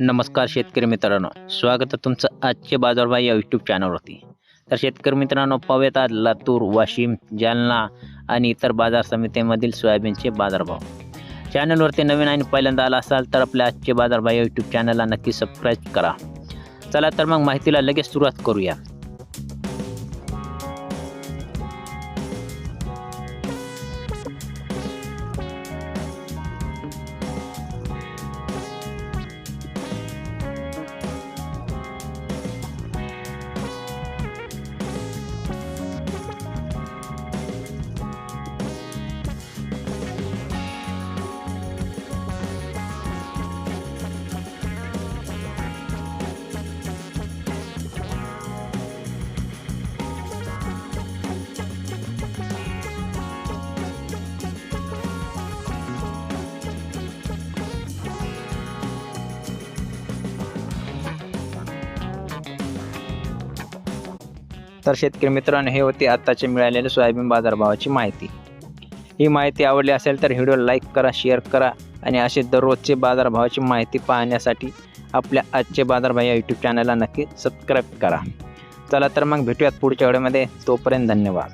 नमस्कार शेतकरी मित्रांनो. स्वागत आहे तुमचं आजचे बाजारभाव या यूट्यूब चॅनलवरती तर शेतकरी मित्रांनो पाहूयात आज लातूर वाशिम जालना आणि इतर बाजार समितीमधील सोयाबीनचे बाजारभाव. चॅनलवरती नवीन आणि पहिल्यांदा आला असाल तर आपल्या आजचे बाजारभाव या यूट्यूब चॅनलला नक्की सबस्क्राईब करा. चला तर मग माहितीला लगेच सुरुवात करूया. तर शेतकरी मित्रांनो हे होते आत्ताचे मिळालेले सोयाबीन बाजारभावाची माहिती. ही माहिती आवडली असेल तर व्हिडिओ लाईक करा शेअर करा आणि असे दररोजचे बाजारभावाची माहिती पाहण्यासाठी आपल्या आजचे बाजारभाव या यूट्यूब चॅनलला नक्की सबस्क्राईब करा. चला तर मग भेटूयात पुढच्या व्हिडिओमध्ये. तोपर्यंत धन्यवाद.